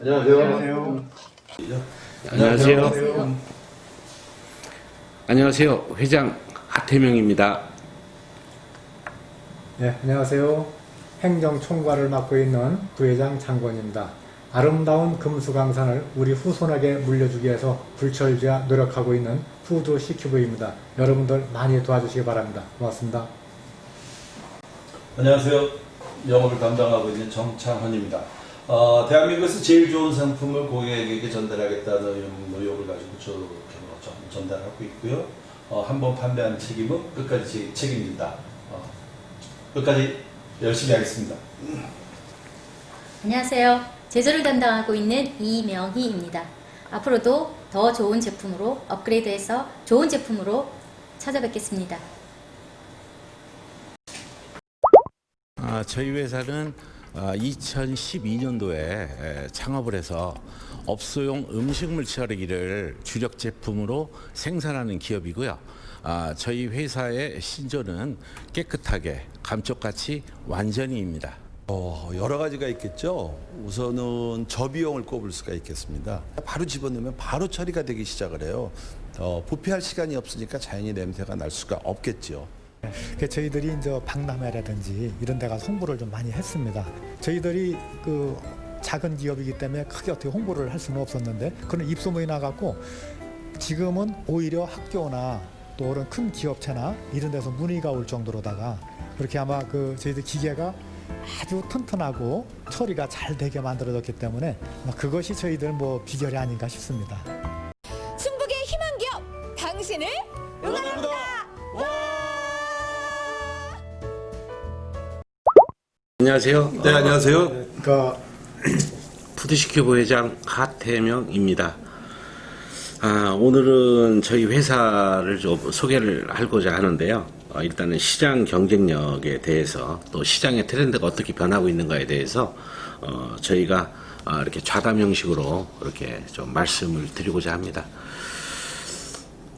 안녕하세요. 안녕하세요. 안녕하세요. 회장 하태명입니다. 네, 안녕하세요. 행정총괄을 맡고 있는 부회장 장건입니다. 아름다운 금수강산을 우리 후손에게 물려주기 위해서 불철주야 노력하고 있는 푸드 CQV입니다. 여러분들 많이 도와주시기 바랍니다. 고맙습니다. 안녕하세요. 영업을 담당하고 있는 정창헌입니다. 어, 대한민국에서 제일 좋은 상품을 고객에게 전달하겠다는 노력을 가지고 저, 저, 저 전달하고 있고요. 어, 한번 판매한 책임은 끝까지 제- 책임진다. 어, 끝까지 열심히 하겠습니다. 안녕하세요. 제조를 담당하고 있는 이명희입니다. 앞으로도 더 좋은 제품으로 업그레이드해서 좋은 제품으로 찾아뵙겠습니다. 아, 저희 회사는 2012년도에 창업을 해서 업소용 음식물 처리기를 주력 제품으로 생산하는 기업이고요. 아, 저희 회사의 신조는 깨끗하게 감쪽같이 완전히입니다. 어, 여러 가지가 있겠죠. 우선은 저비용을 꼽을 수가 있겠습니다. 바로 집어넣으면 바로 처리가 되기 시작을 해요. 어, 부패할 시간이 없으니까 자연히 냄새가 날 수가 없겠죠. 그 저희들이 이제 박람회라든지 이런 데 가서 홍보를 좀 많이 했습니다. 저희들이 그 작은 기업이기 때문에 크게 어떻게 홍보를 할 수는 없었는데 그런 입소문이 나갖고 지금은 오히려 학교나 또 그런 큰 기업체나 이런 데서 문의가 올 정도로다가 그렇게 아마 그 저희들 기계가 아주 튼튼하고 처리가 잘 되게 만들어졌기 때문에 그것이 저희들 뭐 비결이 아닌가 싶습니다. 안녕하세요. 네, 안녕하세요. 그러니까 푸드시큐브 회장 하태명입니다. 아, 오늘은 저희 회사를 좀 소개를 하고자 하는데요. 어, 일단은 시장 경쟁력에 대해서 또 시장의 트렌드가 어떻게 변하고 있는가에 대해서 어, 저희가 아, 이렇게 좌담 형식으로 이렇게 좀 말씀을 드리고자 합니다.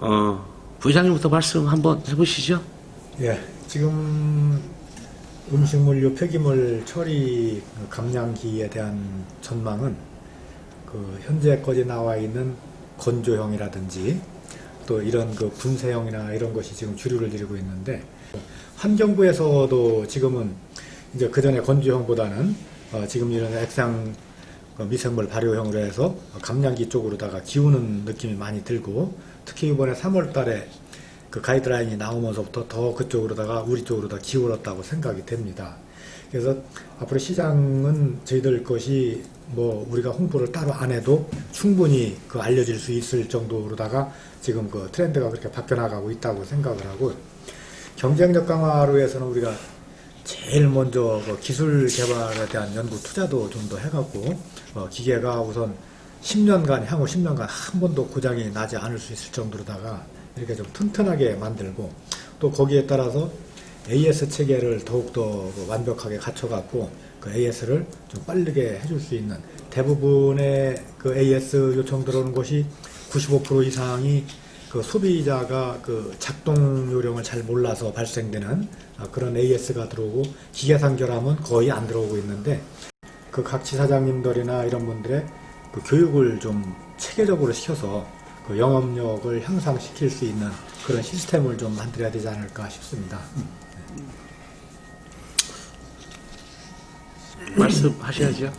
어, 부회장님부터 말씀 한번 해보시죠. 예, 지금 음식물류 폐기물 처리 감량기에 대한 전망은 그 현재까지 나와 있는 건조형이라든지 또 이런 그 분쇄형이나 이런 것이 지금 주류를 이루고 있는데 환경부에서도 지금은 이제 그 전에 건조형보다는 어 지금 이런 액상 그 미생물 발효형으로 해서 감량기 쪽으로다가 기우는 느낌이 많이 들고 특히 이번에 3월 달에 그 가이드라인이 나오면서부터 더 그쪽으로다가 우리 쪽으로 다 기울었다고 생각이 됩니다. 그래서 앞으로 시장은 저희들 것이 뭐 우리가 홍보를 따로 안 해도 충분히 그 알려질 수 있을 정도로다가 지금 그 트렌드가 그렇게 바뀌어나가고 있다고 생각을 하고 경쟁력 강화로 해서는 우리가 제일 먼저 그 기술 개발에 대한 연구 투자도 좀 더 해갖고 어, 기계가 우선 10년간 향후 10년간 한 번도 고장이 나지 않을 수 있을 정도로다가 이렇게 좀 튼튼하게 만들고 또 거기에 따라서 AS 체계를 더욱더 그 완벽하게 갖춰갖고 그 AS를 좀 빠르게 해줄 수 있는 대부분의 그 AS 요청 들어오는 것이 95% 이상이 그 소비자가 그 작동 요령을 잘 몰라서 발생되는 아, 그런 AS가 들어오고 기계상 결함은 거의 안 들어오고 있는데 그 각 지사장님들이나 이런 분들의 그 교육을 좀 체계적으로 시켜서 그 영업력을 향상시킬 수 있는 그런 시스템을 좀 만들어야 되지 않을까 싶습니다. 말씀하셔야죠.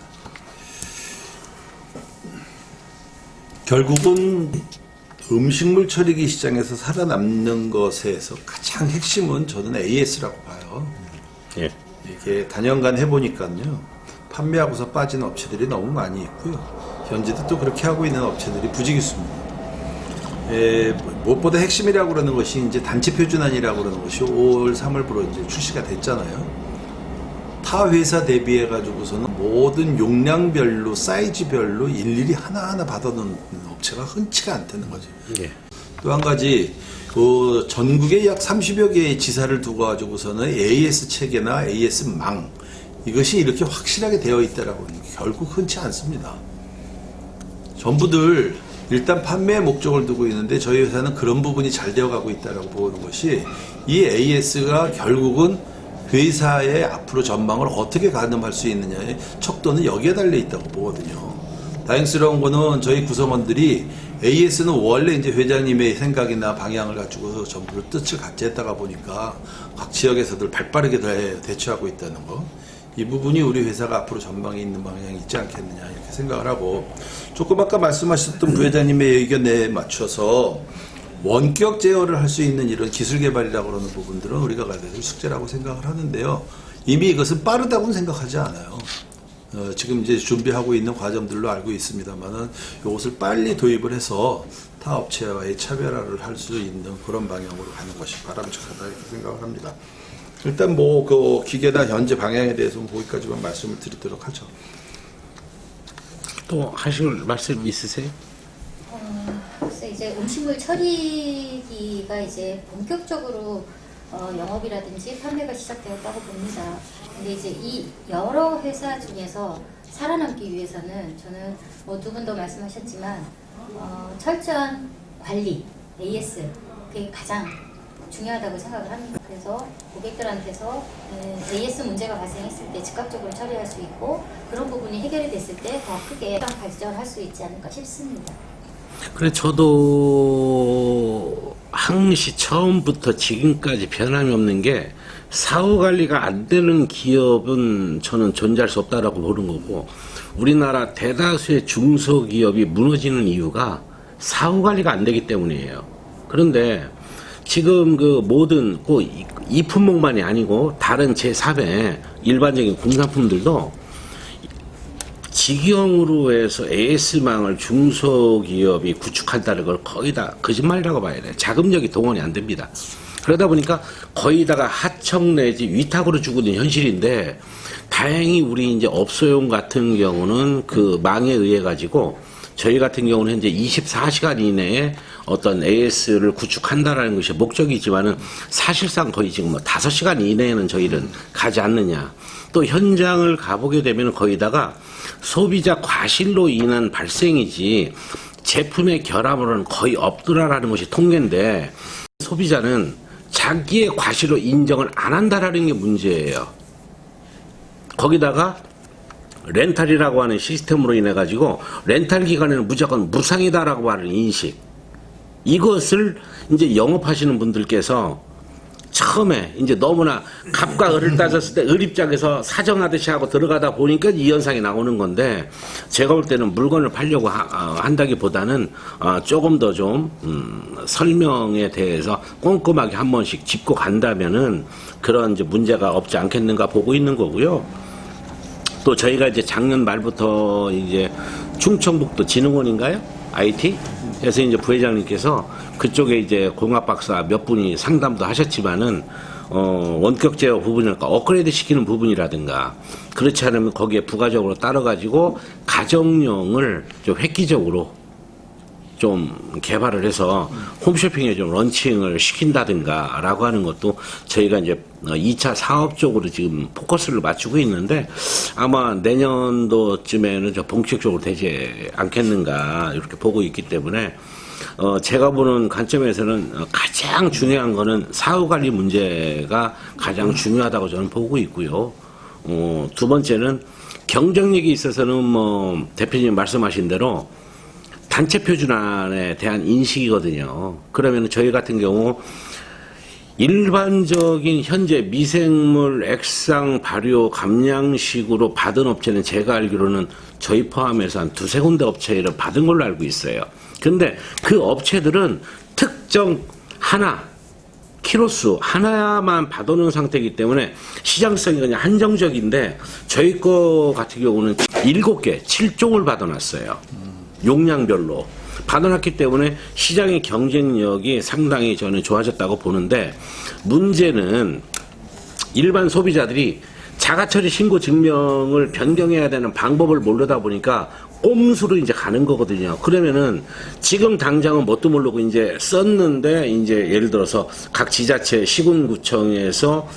결국은 음식물 처리기 시장에서 살아남는 것에서 가장 핵심은 저는 AS라고 봐요. 예. 이게 단연간 해보니까요. 판매하고서 빠진 업체들이 너무 많이 있고요. 현재도 또 그렇게 하고 있는 업체들이 부지기수입니다. 에, 무엇보다 핵심이라고 그러는 것이 이제 단체 표준안이라고 그러는 것이 5월, 3월부로 이제 출시가 됐잖아요. 타 회사 대비해 가지고서는 모든 용량별로 사이즈별로 일일이 하나하나 받아놓는 업체가 흔치가 않다는 거죠. 예. 또 한 가지 그 전국에 약 30여 개의 지사를 두고 가지고서는 AS 체계나 AS 망 이것이 이렇게 확실하게 되어 있다라고 결국 흔치 않습니다. 전부들 일단 판매의 목적을 두고 있는데 저희 회사는 그런 부분이 잘 되어가고 있다라고 보는 것이 이 AS가 결국은 회사의 앞으로 전망을 어떻게 가늠할 수 있느냐의 척도는 여기에 달려 있다고 보거든요. 다행스러운 거는 저희 구성원들이 AS는 원래 이제 회장님의 생각이나 방향을 가지고 전부 뜻을 같이 했다가 보니까 각 지역에서들 발빠르게 대- 대처하고 있다는 거. 이 부분이 우리 회사가 앞으로 전망에 있는 방향이 있지 않겠느냐 이렇게 생각을 하고 조금 아까 말씀하셨던 부회장님의 의견에 맞춰서 원격 제어를 할 수 있는 이런 기술 개발이라고 그러는 부분들은 우리가 가야 될 숙제라고 생각을 하는데요. 이미 이것은 빠르다고는 생각하지 않아요. 어, 지금 이제 준비하고 있는 과정들로 알고 있습니다만은 이것을 빨리 도입을 해서 타 업체와의 차별화를 할 수 있는 그런 방향으로 가는 것이 바람직하다 이렇게 생각을 합니다. 일단 뭐 그 기계나 현재 방향에 대해서는 거기까지만 말씀을 드리도록 하죠. 또 하실 말씀 있으세요? 글쎄 이제 음식물 처리기가 이제 본격적으로 어, 영업이라든지 판매가 시작되었다고 봅니다. 근데 이제 이 여러 회사 중에서 살아남기 위해서는 저는 뭐 두 분도 말씀하셨지만 어, 철저한 관리, AS 그게 가장 중요하다고 생각을 합니다. 그래서 고객들한테서 음, AS 문제가 발생했을 때 즉각적으로 처리할 수 있고 그런 부분이 해결이 됐을 때 더 크게 발전할 수 있지 않을까 싶습니다. 그래 저도 항시 처음부터 지금까지 변함이 없는 게 사후 관리가 안 되는 기업은 저는 존재할 수 없다라고 보는 거고 우리나라 대다수의 중소기업이 무너지는 이유가 사후 관리가 안 되기 때문이에요. 그런데 지금 그 모든 꼭 이- 이 품목만이 아니고 다른 제3의 일반적인 공산품들도 직영으로 해서 AS망을 중소기업이 구축한다는 걸 거의 다 거짓말이라고 봐야 돼요. 자금력이 동원이 안 됩니다. 그러다 보니까 거의 다가 하청 내지 위탁으로 주고 있는 현실인데 다행히 우리 이제 업소용 같은 경우는 그 망에 의해 가지고 저희 같은 경우는 현재 24시간 이내에 어떤 AS를 구축한다라는 것이 목적이지만은 사실상 거의 지금 뭐 5시간 이내에는 저희는 가지 않느냐. 또 현장을 가보게 되면 거의다가 소비자 과실로 인한 발생이지 제품의 결함으로는 거의 없더라라는 것이 통계인데 소비자는 자기의 과실로 인정을 안 한다라는 게 문제예요. 거기다가 렌탈이라고 하는 시스템으로 인해 가지고 렌탈 기간에는 무조건 무상이다라고 하는 인식 이것을 이제 영업하시는 분들께서 처음에 이제 너무나 갑과 을을 따졌을 때 을 입장에서 사정하듯이 하고 들어가다 보니까 이 현상이 나오는 건데 제가 볼 때는 물건을 팔려고 하- 어, 한다기보다는 어, 조금 더좀 음, 설명에 대해서 꼼꼼하게 한 번씩 짚고 간다면은 그런 이제 문제가 없지 않겠는가 보고 있는 거고요. 또 저희가 이제 작년 말부터 이제 충청북도 진흥원인가요? IT? 그래서 이제 부회장님께서 그쪽에 이제 공학 박사 몇 분이 상담도 하셨지만은 어, 원격 제어 부분이니까 업그레이드 시키는 부분이라든가 그렇지 않으면 거기에 부가적으로 따라가지고 가정용을 좀 획기적으로 좀 개발을 해서 홈쇼핑에 좀 런칭을 시킨다든가 라고 하는 것도 저희가 이제 2차 사업 쪽으로 지금 포커스를 맞추고 있는데 아마 내년도쯤에는 저 본격적으로 되지 않겠는가 이렇게 보고 있기 때문에 어 제가 보는 관점에서는 어, 가장 중요한 거는 사후 관리 문제가 가장 중요하다고 저는 보고 있고요. 어, 두 번째는 경쟁력이 있어서는 뭐 대표님 말씀하신 대로 단체 표준안에 대한 인식이거든요. 그러면 저희 같은 경우 일반적인 현재 미생물 액상 발효 감량식으로 받은 업체는 제가 알기로는 저희 포함해서 한 두세 군데 업체를 받은 걸로 알고 있어요. 근데 그 업체들은 특정 하나 키로수 하나만 받아놓은 상태이기 때문에 시장성이 그냥 한정적인데 저희 거 같은 경우는 일곱 개, 7종을 받아놨어요. 용량별로. 받아놨기 때문에 시장의 경쟁력이 상당히 저는 좋아졌다고 보는데 문제는 일반 소비자들이 자가처리 신고 증명을 변경해야 되는 방법을 모르다 보니까 꼼수로 이제 가는 거거든요. 그러면은 지금 당장은 뭣도 모르고 이제 썼는데 이제 예를 들어서 각 지자체 시군구청에서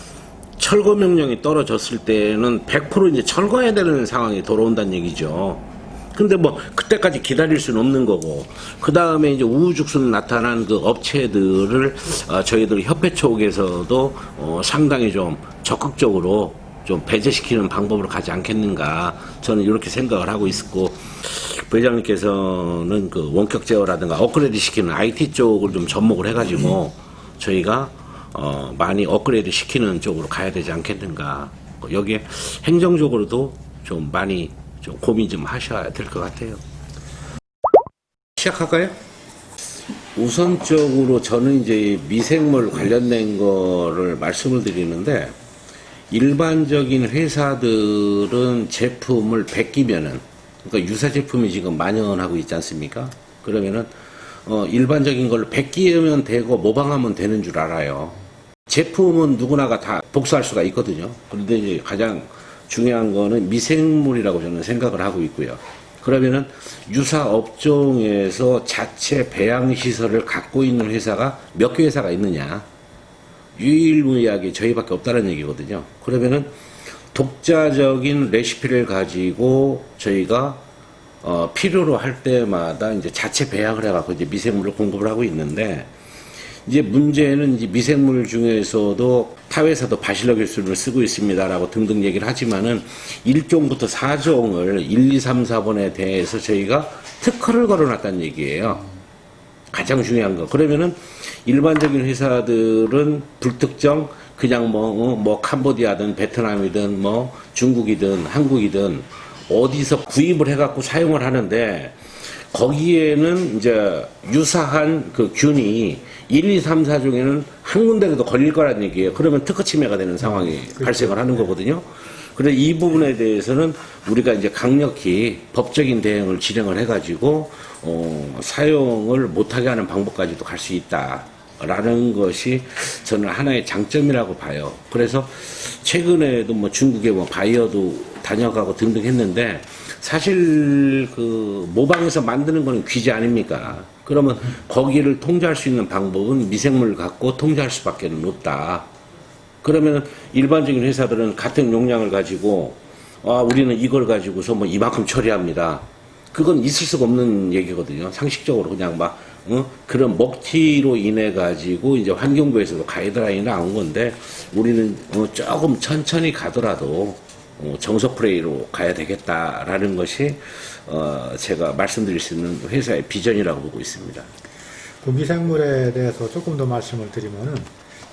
철거 명령이 떨어졌을 때는 100% 이제 철거해야 되는 상황이 돌아온다는 얘기죠. 근데 뭐 그때까지 기다릴 수는 없는 거고. 그 다음에 이제 우후죽순 나타난 그 업체들을 어, 저희들 협회 쪽에서도 어, 상당히 좀 적극적으로 좀 배제시키는 방법으로 가지 않겠는가 저는 이렇게 생각을 하고 있었고 부회장님께서는 그 원격 제어라든가 업그레이드 시키는 IT 쪽을 좀 접목을 해가지고 저희가 어 많이 업그레이드 시키는 쪽으로 가야 되지 않겠는가. 여기에 행정적으로도 좀 많이 좀 고민 좀 하셔야 될 것 같아요. 시작할까요? 우선적으로 저는 이제 미생물 관련된 거를 말씀을 드리는데 일반적인 회사들은 제품을 베끼면은 그러니까 유사 제품이 지금 만연하고 있지 않습니까? 그러면은 어 일반적인 걸로 베끼면 되고 모방하면 되는 줄 알아요. 제품은 누구나가 다 복수할 수가 있거든요. 그런데 이제 가장 중요한 거는 미생물이라고 저는 생각을 하고 있고요. 그러면은 유사 업종에서 자체 배양 시설을 갖고 있는 회사가 몇 개 회사가 있느냐? 유일무이하게 저희밖에 없다는 얘기거든요. 그러면은 독자적인 레시피를 가지고 저희가 어, 필요로 할 때마다 이제 자체 배양을 해갖고 이제 미생물을 공급을 하고 있는데 이제 문제는 이제 미생물 중에서도 타회사도 바실러기술을 쓰고 있습니다라고 등등 얘기를 하지만은 1종부터 4종을 1, 2, 3, 4번에 대해서 저희가 특허를 걸어놨다는 얘기예요. 가장 중요한 거. 그러면은 일반적인 회사들은 불특정 그냥 뭐, 어, 뭐 캄보디아든 베트남이든 뭐 중국이든 한국이든 어디서 구입을 해갖고 사용을 하는데 거기에는 이제 유사한 그 균이 1, 2, 3, 4 중에는 한 군데라도 걸릴 거란 얘기예요. 그러면 특허 침해가 되는 상황이 발생을 하는 거거든요. 그래서 이 부분에 대해서는 우리가 이제 강력히 법적인 대응을 진행을 해가지고 어, 사용을 못하게 하는 방법까지도 갈 수 있다 라는 것이 저는 하나의 장점이라고 봐요. 그래서 최근에도 뭐 중국에 뭐 바이어도 다녀가고 등등 했는데 사실 그 모방해서 만드는 거는 귀지 아닙니까? 그러면 거기를 통제할 수 있는 방법은 미생물을 갖고 통제할 수밖에 없다. 그러면 일반적인 회사들은 같은 용량을 가지고 아 우리는 이걸 가지고서 뭐 이만큼 처리합니다. 그건 있을 수가 없는 얘기거든요. 상식적으로 그냥 막 어? 그런 먹튀로 인해 가지고 이제 환경부에서도 가이드라인이 나온 건데 우리는 어, 조금 천천히 가더라도 어, 정석 플레이로 가야 되겠다라는 것이 어, 제가 말씀드릴 수 있는 회사의 비전이라고 보고 있습니다. 그 미생물에 대해서 조금 더 말씀을 드리면은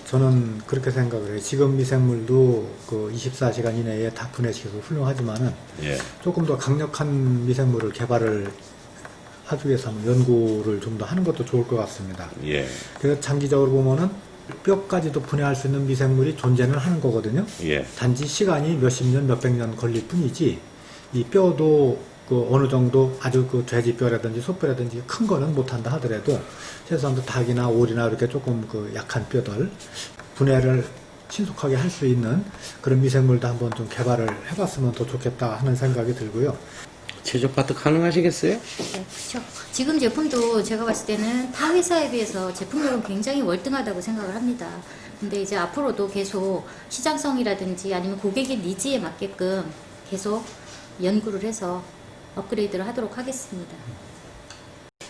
저는 그렇게 생각을 해요. 지금 미생물도 그 24시간 이내에 다 분해시켜서 훌륭하지만은 예. 조금 더 강력한 미생물을 개발을 하기 위해서 는 연구를 좀 더 하는 것도 좋을 것 같습니다. 예. 그래서 장기적으로 보면은 뼈까지도 분해할 수 있는 미생물이 존재는 하는 거거든요. 예. 단지 시간이 몇십 년, 몇백 년 걸릴 뿐이지 이 뼈도 그 어느 정도 아주 그 돼지뼈라든지 소뼈라든지 큰 거는 못한다 하더라도 최소한 닭이나 오리나 이렇게 조금 그 약한 뼈들 분해를 신속하게 할 수 있는 그런 미생물도 한번 좀 개발을 해봤으면 더 좋겠다 하는 생각이 들고요. 제조 파트 가능하시겠어요? 네, 그렇죠. 지금 제품도 제가 봤을 때는 타 회사에 비해서 제품력은 굉장히 월등하다고 생각을 합니다. 근데 이제 앞으로도 계속 시장성이라든지 아니면 고객의 니즈에 맞게끔 계속 연구를 해서 업그레이드를 하도록 하겠습니다.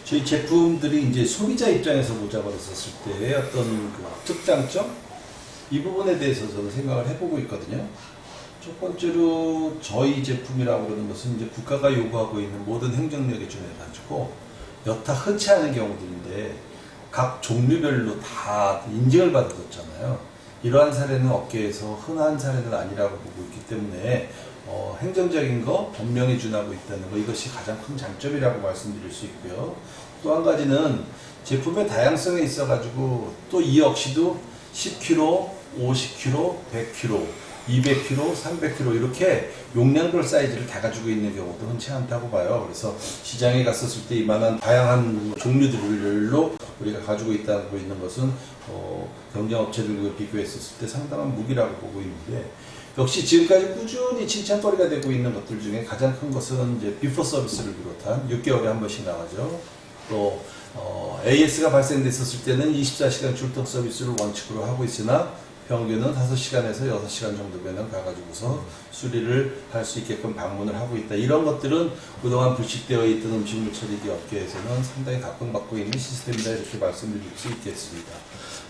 저희 제품들이 이제 소비자 입장에서 보자고 했었을 때의 어떤 그 특장점 이 부분에 대해서 저는 생각을 해보고 있거든요. 첫 번째로 저희 제품이라고 그러는 것은 이제 국가가 요구하고 있는 모든 행정력에 준해가지고 여타 흔치 않은 경우들인데 각 종류별로 다 인증을 받아줬잖아요. 이러한 사례는 업계에서 흔한 사례는 아니라고 보고 있기 때문에 어, 행정적인 거 분명히 준하고 있다는 거 이것이 가장 큰 장점이라고 말씀드릴 수 있고요. 또 한 가지는 제품의 다양성에 있어가지고 또 이 역시도 10kg, 50kg, 100kg, 200kg, 300kg 이렇게 용량별 사이즈를 다 가지고 있는 경우도 흔치 않다고 봐요. 그래서 시장에 갔었을 때 이만한 다양한 종류들로 우리가 가지고 있다고 있는 것은 어, 경쟁업체들과 비교했었을 때 상당한 무기라고 보고 있는데 역시 지금까지 꾸준히 칭찬거리가 되고 있는 것들 중에 가장 큰 것은 이제 비포 서비스를 비롯한 6개월에 한 번씩 나가죠. 또 어, AS가 발생됐었을 때는 24시간 출동 서비스를 원칙으로 하고 있으나 평균은 5시간에서 6시간 정도면 가가지고서 수리를 할 수 있게끔 방문을 하고 있다. 이런 것들은 그동안 불식되어 있던 음식물 처리기 업계에서는 상당히 각광받고 있는 시스템이다. 이렇게 말씀드릴 수 있겠습니다.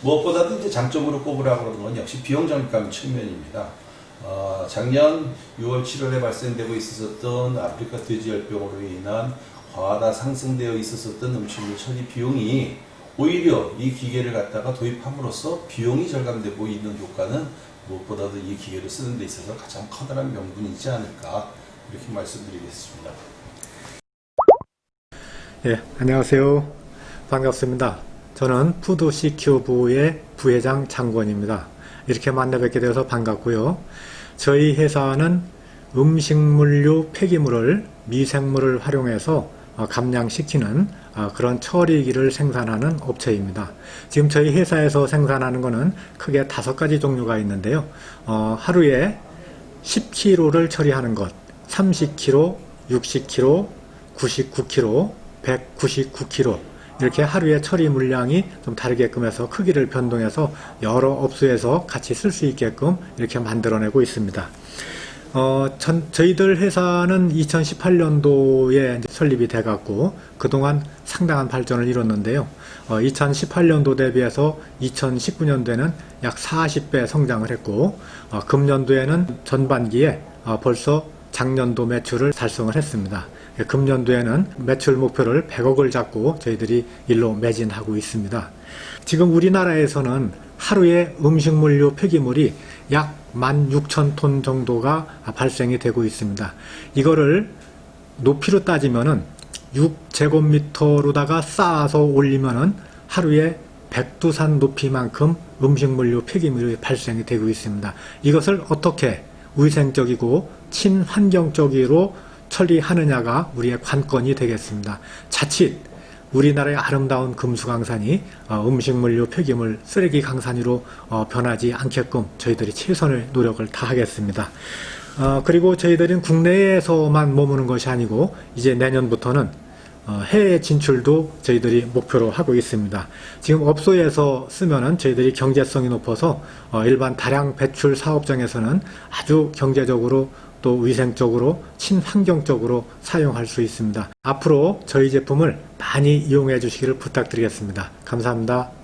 무엇보다도 이제 장점으로 꼽으라고 하는 건 역시 비용 절감 측면입니다. 어, 작년 6월 7월에 발생되고 있었던 아프리카 돼지열병으로 인한 과다 상승되어 있었던 음식물 처리 비용이 오히려 이 기계를 갖다가 도입함으로써 비용이 절감되고 있는 효과는 무엇보다도 이 기계를 쓰는 데 있어서 가장 커다란 명분이지 않을까 이렇게 말씀드리겠습니다. 예, 안녕하세요. 반갑습니다. 저는 푸드 시큐브의 부회장 장권입니다. 이렇게 만나 뵙게 되어서 반갑고요. 저희 회사는 음식물류 폐기물을 미생물을 활용해서 어, 감량시키는 어, 그런 처리기를 생산하는 업체입니다. 지금 저희 회사에서 생산하는 것은 크게 다섯 가지 종류가 있는데요. 어, 하루에 10kg를 처리하는 것, 30kg, 60kg, 99kg, 199kg 이렇게 하루에 처리 물량이 좀 다르게끔 해서 크기를 변동해서 여러 업소에서 같이 쓸 수 있게끔 이렇게 만들어내고 있습니다. 어, 전, 저희들 회사는 2018년도에 설립이 돼갖고 그동안 상당한 발전을 이뤘는데요. 어, 2018년도 대비해서 2019년도에는 약 40배 성장을 했고 어, 금년도에는 전반기에 어, 벌써 작년도 매출을 달성을 했습니다. 예, 금년도에는 매출 목표를 100억을 잡고 저희들이 일로 매진하고 있습니다. 지금 우리나라에서는 하루에 음식물류 폐기물이 약 16,000톤 정도가 발생이 되고 있습니다. 이거를 높이로 따지면은 6제곱미터로다가 쌓아서 올리면은 하루에 백두산 높이만큼 음식물류 폐기물이 발생이 되고 있습니다. 이것을 어떻게 위생적이고 친환경적으로 처리하느냐가 우리의 관건이 되겠습니다. 자칫 우리나라의 아름다운 금수강산이 어, 음식물류 폐기물 쓰레기 강산으로 어, 변하지 않게끔 저희들이 최선의 노력을 다하겠습니다. 어, 그리고 저희들은 국내에서만 머무는 것이 아니고 이제 내년부터는 어, 해외 진출도 저희들이 목표로 하고 있습니다. 지금 업소에서 쓰면은 저희들이 경제성이 높아서 어, 일반 다량 배출 사업장에서는 아주 경제적으로 또 위생적으로 친환경적으로 사용할 수 있습니다. 앞으로 저희 제품을 많이 이용해 주시기를 부탁드리겠습니다. 감사합니다.